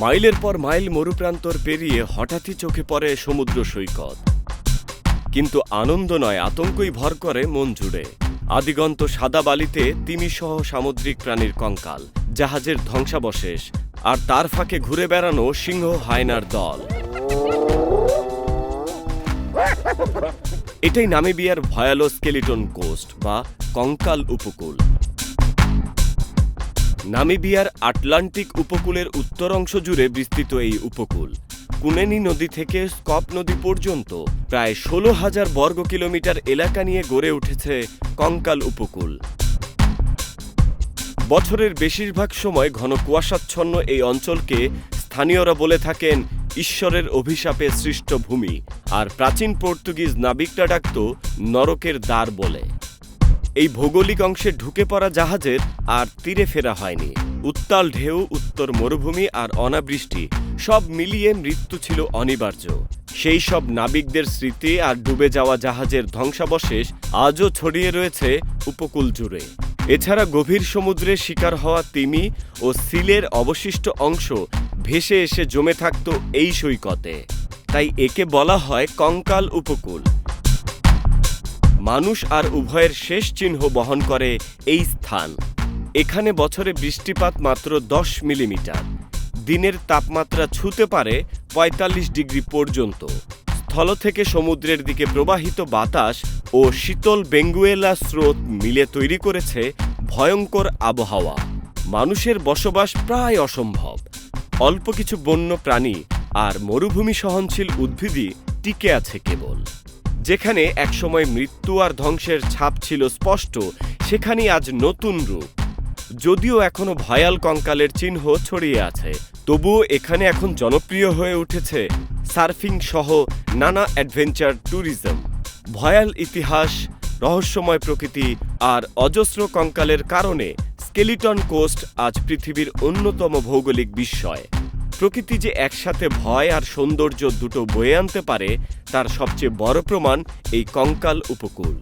মাইলের পর মাইল মরুপ্রান্তর পেরিয়ে হঠাৎই চোখে পড়ে সমুদ্র সৈকত। কিন্তু আনন্দ নয়, আতঙ্কই ভর করে মন জুড়ে। আদিগন্ত সাদা বালিতে তিমিসহ সামুদ্রিক প্রাণীর কঙ্কাল, জাহাজের ধ্বংসাবশেষ, আর তার ফাঁকে ঘুরে বেড়ানো সিংহ হায়নার দল। এটাই নামিবিয়ার ভয়ালো স্কেলিটন কোস্ট বা কঙ্কাল উপকূল। নামিবিয়ার আটলান্টিক উপকূলের উত্তর অংশ জুড়ে বিস্তৃত এই উপকূল। কুনেনি নদী থেকে স্কপ নদী পর্যন্ত প্রায় ষোলো হাজার বর্গ কিলোমিটার এলাকা নিয়ে গড়ে উঠেছে কঙ্কাল উপকূল। বছরের বেশিরভাগ সময় ঘন কুয়াশাচ্ছন্ন এই অঞ্চলকে স্থানীয়রা বলে থাকেন ঈশ্বরের অভিশাপে সৃষ্ট ভূমি, আর প্রাচীন পর্তুগিজ নাবিকরা ডাকত নরকের দ্বার বলে। এই ভৌগোলিক অংশে ঢুকে পড়া জাহাজের আর তীরে ফেরা হয়নি। উত্তাল ঢেউ, উত্তর মরুভূমি আর অনাবৃষ্টি সব মিলিয়ে মৃত্যু ছিল অনিবার্য। সেই সব নাবিকদের স্মৃতি আর ডুবে যাওয়া জাহাজের ধ্বংসাবশেষ আজও ছড়িয়ে রয়েছে উপকূল জুড়ে। এছাড়া গভীর সমুদ্রে শিকার হওয়া তিমি ও সিলের অবশিষ্ট অংশ ভেসে এসে জমে থাকত এই সৈকতে। তাই একে বলা হয় কঙ্কাল উপকূল। মানুষ আর উভয়ের শেষ চিহ্ন বহন করে এই স্থান। এখানে বছরে বৃষ্টিপাত মাত্র দশ মিলিমিটার। দিনের তাপমাত্রা ছুতে পারে ৪৫ ডিগ্রি পর্যন্ত। স্থল থেকে সমুদ্রের দিকে প্রবাহিত বাতাস ও শীতল বেঙ্গুয়েলা স্রোত মিলে তৈরি করেছে ভয়ঙ্কর আবহাওয়া। মানুষের বসবাস প্রায় অসম্ভব। অল্প কিছু বন্য প্রাণী আর মরুভূমি সহনশীল উদ্ভিদই টিকে আছে কেবল। যেখানে একসময় মৃত্যু আর ধ্বংসের ছাপ ছিল স্পষ্ট, সেখানেই আজ নতুন রূপ। যদিও এখনও ভয়াল কঙ্কালের চিহ্ন ছড়িয়ে আছে, তবুও এখানে এখন জনপ্রিয় হয়ে উঠেছে সার্ফিং সহ নানা অ্যাডভেঞ্চার ট্যুরিজম। ভয়াল ইতিহাস, রহস্যময় প্রকৃতি আর অজস্র কঙ্কালের কারণে স্কেলিটন কোস্ট আজ পৃথিবীর অন্যতম ভৌগোলিক বিস্ময়। প্রকৃতি যে একসাথে ভয় আর সৌন্দর্য দুটো বয়ে আনতে পারে, তার সবচেয়ে বড় প্রমাণ এই কঙ্কাল উপকূল।